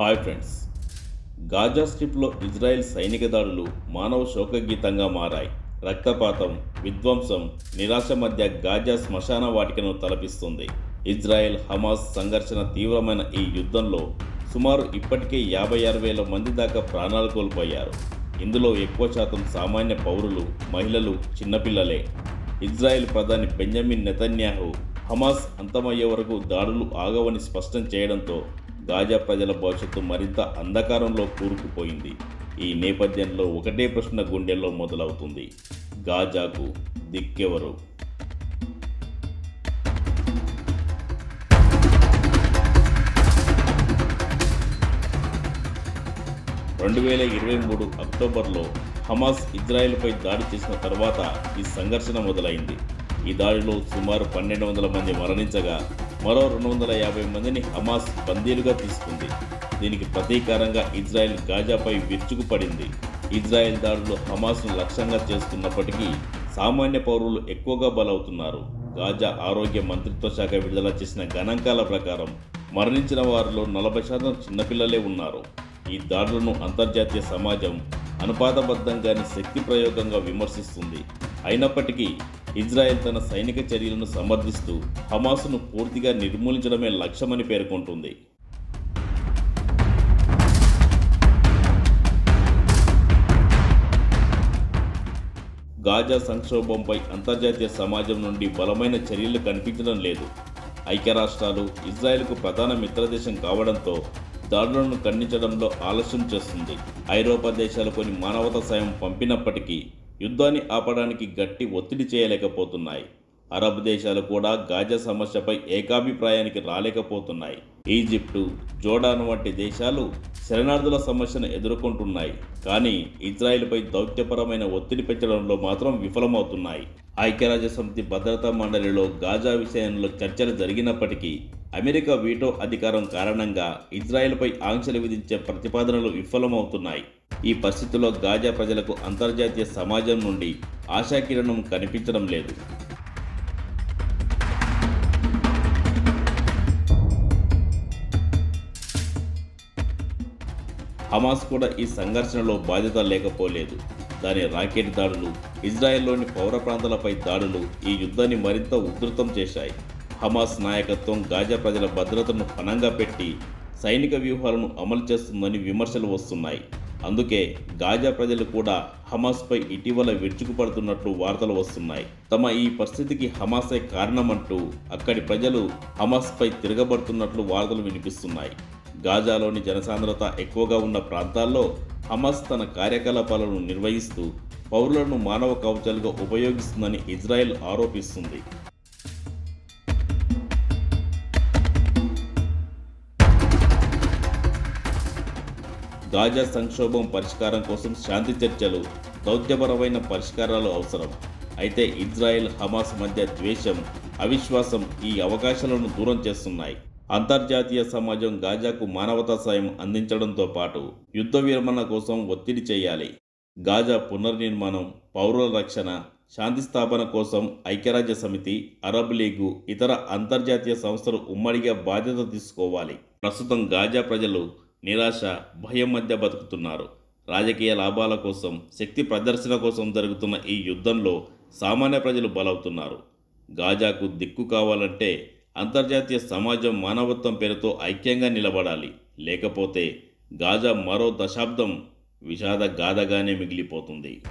Hi friends. Gaza స్ట్రిప్లో Israel సైనిక దాడులు మానవ శోకగీతంగా మారాయి. రక్తపాతం విధ్వంసం నిరాశ మధ్య గాజా శ్మశాన వాటికను తలపిస్తుంది. ఇజ్రాయెల్ హమాస్ సంఘర్షణ తీవ్రమైన ఈ యుద్ధంలో సుమారు ఇప్పటికే యాభై ఆరు వేల మంది దాకా ప్రాణాలు కోల్పోయారు. ఇందులో ఎక్కువ శాతం సామాన్య పౌరులు మహిళలు చిన్నపిల్లలే. ఇజ్రాయెల్ ప్రధాని బెంజమిన్ నెతన్యాహు హమాస్ అంతమయ్యే వరకు దాడులు ఆగవని స్పష్టం చేయడంతో గాజా ప్రజల భవిష్యత్తు మరింత అంధకారంలో కూరుకుపోయింది. ఈ నేపథ్యంలో ఒకటే ప్రశ్న గుండెల్లో మొదలవుతుంది. గాజాకు దిక్కెవరు? రెండు వేల ఇరవై మూడు అక్టోబర్లో హమాస్ ఇజ్రాయెల్పై దాడి చేసిన తర్వాత ఈ సంఘర్షణ మొదలైంది. ఈ దాడిలో సుమారు పన్నెండు వందల మంది మరణించగా మరో రెండు వందల యాభై మందిని హమాస్ బందీలుగా తీసుకుంది. దీనికి ప్రతీకారంగా ఇజ్రాయెల్ గాజాపై విరుచుకుపడింది. ఇజ్రాయెల్ దాడులు హమాస్ను లక్ష్యంగా చేసుకున్నప్పటికీ సామాన్య పౌరులు ఎక్కువగా బలవుతున్నారు. గాజా ఆరోగ్య మంత్రిత్వ శాఖ విడుదల చేసిన గణాంకాల ప్రకారం మరణించిన వారిలో నలభై శాతం చిన్నపిల్లలే ఉన్నారు. ఈ దాడులను అంతర్జాతీయ సమాజం అనుపాతబద్ధంగానే శక్తి ప్రయోగంగా విమర్శిస్తుంది. అయినప్పటికీ ఇజ్రాయెల్ తన సైనిక చర్యలను సమర్థిస్తూ హమాస్ను పూర్తిగా నిర్మూలించడమే లక్ష్యమని పేర్కొంటుంది. గాజా సంక్షోభంపై అంతర్జాతీయ సమాజం నుండి బలమైన చర్యలు కనిపించడం లేదు. ఐక్యరాష్ట్రాలు ఇజ్రాయెల్కు ప్రధాన మిత్రదేశం కావడంతో దాడులను ఖండించడంలో ఆలస్యం చేస్తుంది. ఐరోపా దేశాలు కొన్ని మానవతా సాయం పంపినప్పటికీ యుద్ధాన్ని ఆపడానికి గట్టి ఒత్తిడి చేయలేకపోతున్నాయి. అరబ్ దేశాలు కూడా గాజా సమస్యపై ఏకాభిప్రాయానికి రాలేకపోతున్నాయి. ఈజిప్టు జోర్డాన్ వంటి దేశాలు శరణార్థుల సమస్యను ఎదుర్కొంటున్నాయి. కానీ ఇజ్రాయెల్పై దౌత్యపరమైన ఒత్తిడి పెంచడంలో మాత్రం విఫలమవుతున్నాయి. ఐక్యరాజ్య సమితి భద్రతా మండలిలో గాజా విషయంలో చర్చలు జరిగినప్పటికీ అమెరికా వీటో అధికారం కారణంగా ఇజ్రాయెల్పై ఆంక్షలు విధించే ప్రతిపాదనలు విఫలమవుతున్నాయి. ఈ పరిస్థితుల్లో గాజా ప్రజలకు అంతర్జాతీయ సమాజం నుండి ఆశాకిరణం కనిపించడం లేదు. హమాస్ కూడా ఈ సంఘర్షణలో బాధ్యత లేకపోలేదు. దాని రాకెట్ దాడులు ఇజ్రాయెల్లోని పౌర ప్రాంతాలపై దాడులు ఈ యుద్ధాన్ని మరింత ఉధృతం చేశాయి. హమాస్ నాయకత్వం గాజా ప్రజల భద్రతను పణంగా పెట్టి సైనిక వ్యూహాలను అమలు చేస్తుందని విమర్శలు వస్తున్నాయి. అందుకే గాజా ప్రజలు కూడా హమాస్పై ఇటీవల విరుచుకుపడుతున్నట్లు వార్తలు వస్తున్నాయి. తమ ఈ పరిస్థితికి హమాసే కారణమంటూ అక్కడి ప్రజలు హమాస్పై తిరగబడుతున్నట్లు వార్తలు వినిపిస్తున్నాయి. గాజాలోని జనసాంద్రత ఎక్కువగా ఉన్న ప్రాంతాల్లో హమాస్ తన కార్యకలాపాలను నిర్వహిస్తూ పౌరులను మానవ కవచాలుగా ఉపయోగిస్తుందని ఇజ్రాయెల్ ఆరోపిస్తుంది. గాజా సంక్షోభం పరిష్కారం కోసం శాంతి చర్చలు దౌత్యపరమైన పరిష్కారాలు అవసరం. అయితే ఇజ్రాయెల్ హమాస్ మధ్య ద్వేషం అవిశ్వాసం ఈ అవకాశాలను దూరం చేస్తున్నాయి. అంతర్జాతీయ సమాజం గాజాకు మానవతా సాయం అందించడంతో పాటు యుద్ధ విరమణ కోసం ఒత్తిడి చేయాలి. గాజా పునర్నిర్మాణం పౌరుల రక్షణ శాంతి స్థాపన కోసం ఐక్యరాజ్య సమితి అరబ్ లీగు ఇతర అంతర్జాతీయ సంస్థలు ఉమ్మడిగా బాధ్యత తీసుకోవాలి. ప్రస్తుతం గాజా ప్రజలు నిరాశ భయం మధ్య బతుకుతున్నారు. రాజకీయ లాభాల కోసం శక్తి ప్రదర్శన కోసం జరుగుతున్న ఈ యుద్ధంలో సామాన్య ప్రజలు బలవుతున్నారు. గాజాకు దిక్కు కావాలంటే అంతర్జాతీయ సమాజం మానవత్వం పేరుతో ఐక్యంగా నిలబడాలి. లేకపోతే గాజా మరో దశాబ్దం విషాద గాథగానే మిగిలిపోతుంది.